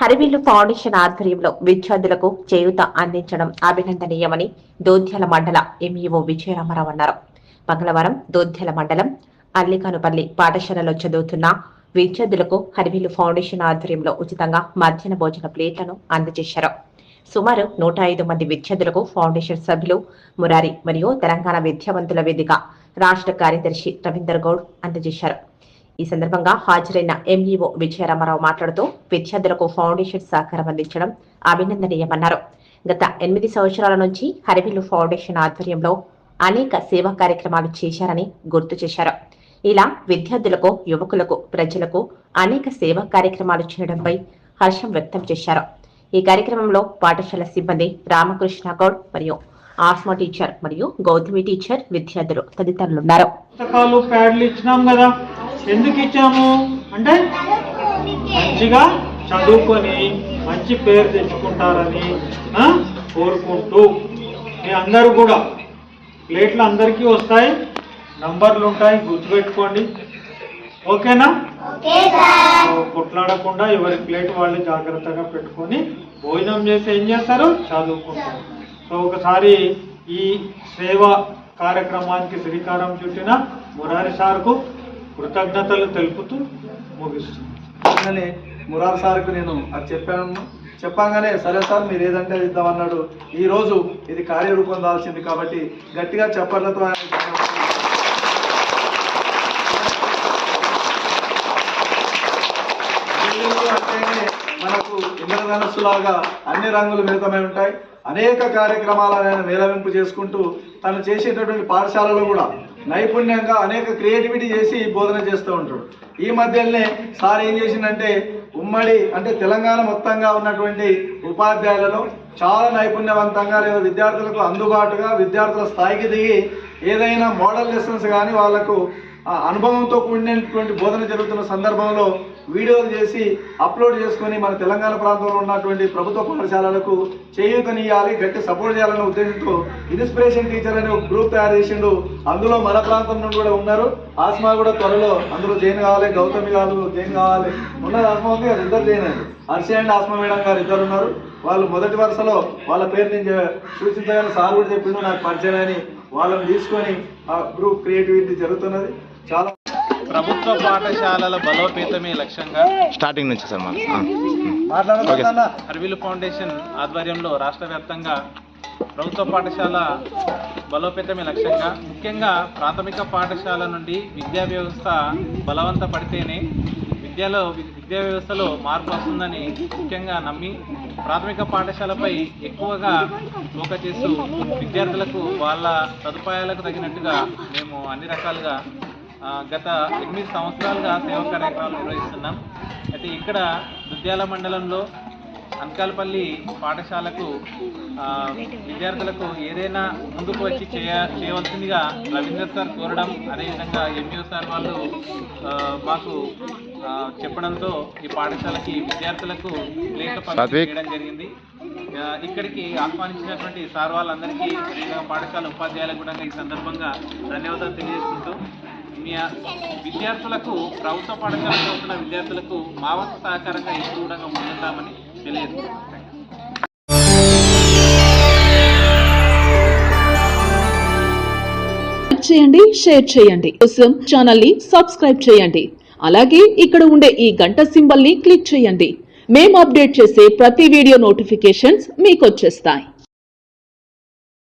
హరివిల్లు foundation ఆధ్వర్యంలో విద్యార్థులకు చేయూత అందించడం అభినందనీయమని దోధ్యాల మండల ఎంఈఓ విజయరామారావు అన్నారు. మంగళవారం దోధ్యాల మండలం అల్లికానుపల్లి పాఠశాలలో చదువుతున్న విద్యార్థులకు హరివిల్లు ఫౌండేషన్ ఆధ్వర్యంలో ఉచితంగా మధ్యాహ్న భోజన ప్లేట్లను అందజేశారు. సుమారు నూట ఐదు మంది విద్యార్థులకు ఫౌండేషన్ సభ్యులు మురారి మరియు తెలంగాణ విద్యావంతుల వేదిక రాష్ట్ర కార్యదర్శి రవీందర్ గౌడ్ అందజేశారు. ఈ సందర్భంగా హాజరైన ఎంఈఓ విజయరామారావు మాట్లాడుతూ విద్యార్థులకు ఫౌండేషన్ సహకారం అందించడం అభినందనీయమన్నారు. గత ఎనిమిది సంవత్సరాల నుంచి హరివిల్లు ఫౌండేషన్ ఆధ్వర్యంలో అనేక సేవా కార్యక్రమాలు చేశారని గుర్తు చేశారు. ఇలా విద్యార్థులకు యువకులకు ప్రజలకు అనేక సేవా కార్యక్రమాలు చేయడంపై హర్షం వ్యక్తం చేశారు. ఈ కార్యక్రమంలో పాఠశాల సిబ్బంది రామకృష్ణ గౌడ్ మరియు ఆస్మా టీచర్ మరియు గౌతమి టీచర్ విద్యార్థులు తదితరులున్నారు. పుస్తకాలు ప్యాడ్లు ఇచ్చినాం కదా. ఎందుకు ఇచ్చాము? అంటే మంచిగా చదువుకొని మంచి పేరు తెచ్చుకుంటారని కోరుకుంటూ. మీ అందరూ కూడా ప్లేట్లు అందరికీ వస్తాయి నంబర్లు ఉంటాయి గుర్తుపెట్టుకోండి. ఓకేనా? కొట్లాడకుండా ఎవరి ప్లేట్ వాళ్ళు జాగ్రత్తగా పెట్టుకొని భోజనం చేసి ఏం చేస్తారు? చదువుకుంటారు. సో ఒకసారి ఈ సేవ కార్యక్రమానికి శ్రీకారం చుట్టిన మురారి సార్కు కృతజ్ఞతలు తెలుపుతూ ముగిస్తుంది మురార్ సార్కు నేను అది చెప్పాను. చెప్పంగానే సరే సార్ మీరు ఏదంటే అది ఇద్దామన్నాడు. ఈ రోజు ఇది కార్యరూపం దాల్సింది కాబట్టి గట్టిగా చప్పట్లతో మనకు బిల్డింగ్లు అంటేనే మనకు ఇంద్రధనస్సులాగా అన్ని రంగులు మిళితమై ఉంటాయి. అనేక కార్యక్రమాలను ఆయన మేళవింపు చేసుకుంటూ తను చేసేటటువంటి పాఠశాలలో కూడా నైపుణ్యంగా అనేక క్రియేటివిటీ చేసి బోధన చేస్తూ ఉంటాడు. ఈ మధ్యనే సార్ ఏం చేసిందంటే ఉమ్మడి అంటే తెలంగాణ మొత్తంగా ఉన్నటువంటి ఉపాధ్యాయులలో చాలా నైపుణ్యవంతంగా లేదా విద్యార్థులకు అందుబాటుగా విద్యార్థుల స్థాయికి దిగి ఏదైనా మోడల్ లెసన్స్ కానీ వాళ్ళకు అనుభవంతో కూడినటువంటి బోధన జరుగుతున్న సందర్భంలో వీడియోలు చేసి అప్లోడ్ చేసుకొని మన తెలంగాణ ప్రాంతంలో ఉన్నటువంటి ప్రభుత్వ పాఠశాలలకు చేయూతనియాలి గట్టి సపోర్ట్ చేయాలనే ఉద్దేశంతో ఇన్స్పిరేషన్ టీచర్ అనే ఒక గ్రూప్ తయారు చేసిండు. అందులో మన ప్రాంతం నుండి కూడా ఉన్నారు. ఆస్మా కూడా త్వరలో అందులో జైన్ కావాలి గౌతమి గారు జైన్ కావాలి. ఉన్నది ఆస్మా ఉంది అది ఇద్దరు జైన్ అండి హర్ష అండ్ ఆస్మా మేడం గారు ఇద్దరు ఉన్నారు. వాళ్ళు మొదటి వరుసలో వాళ్ళ పేరు నేను సూచించగానే సార్ కూడా చెప్పిండు నాకు పరిచయం అని వాళ్ళని తీసుకొని ఆ గ్రూప్ క్రియేటివిటీ జరుగుతున్నది. చాలా ప్రభుత్వ పాఠశాలల బలోపేతమే లక్ష్యంగా స్టార్టింగ్ నుంచి సార్ అరవిలు ఫౌండేషన్ ఆధ్వర్యంలో రాష్ట్ర వ్యాప్తంగా ప్రభుత్వ పాఠశాల బలోపేతమే లక్ష్యంగా ముఖ్యంగా ప్రాథమిక పాఠశాల నుండి విద్యా వ్యవస్థ బలవంత పడితేనే విద్యలో విద్యా వ్యవస్థలో మార్పు వస్తుందని ముఖ్యంగా నమ్మి ప్రాథమిక పాఠశాలపై ఎక్కువగా ఫోకస్ చేస్తూ విద్యార్థులకు వాళ్ళ సదుపాయాలకు తగినట్టుగా మేము అన్ని రకాలుగా గత ఎనిమిది సంవత్సరాలుగా సేవా కార్యక్రమాలు నిర్వహిస్తున్నాం. అయితే ఇక్కడ దుద్యాల మండలంలో అనకాలపల్లి పాఠశాలకు విద్యార్థులకు ఏదైనా ముందుకు వచ్చి చేయ చేయవలసిందిగా రవీందర్ సార్ కోరడం అదేవిధంగా ఎంయూ సార్ వాళ్ళు మాకు చెప్పడంతో ఈ పాఠశాలకి విద్యార్థులకు సాత్విక్. చేయడం జరిగింది ఇక్కడికి ఆహ్వానించినటువంటి సార్ వాళ్ళందరికీ పాఠశాల ఉపాధ్యాయులకు కూడా ఈ సందర్భంగా ధన్యవాదాలు తెలియజేసుకుంటూ విద్యార్థులకు ప్రభుత్వ పాఠశాల చదువుతున్న విద్యార్థులకు మా వంతు సహకారంగా ఎప్పుడు కూడా ముందుంటామని తెలియజేస్తున్నాం. చేయండి షేర్ చేయండి. కోసం ఛానల్ని సబ్స్క్రైబ్ చేయండి. అలాగే ఇక్కడ ఉండే ఈ గంట సింబల్ని క్లిక్ చేయండి. మేము అప్డేట్ చేసే ప్రతి వీడియో నోటిఫికేషన్స్ మీకు వచ్చేస్తాయి.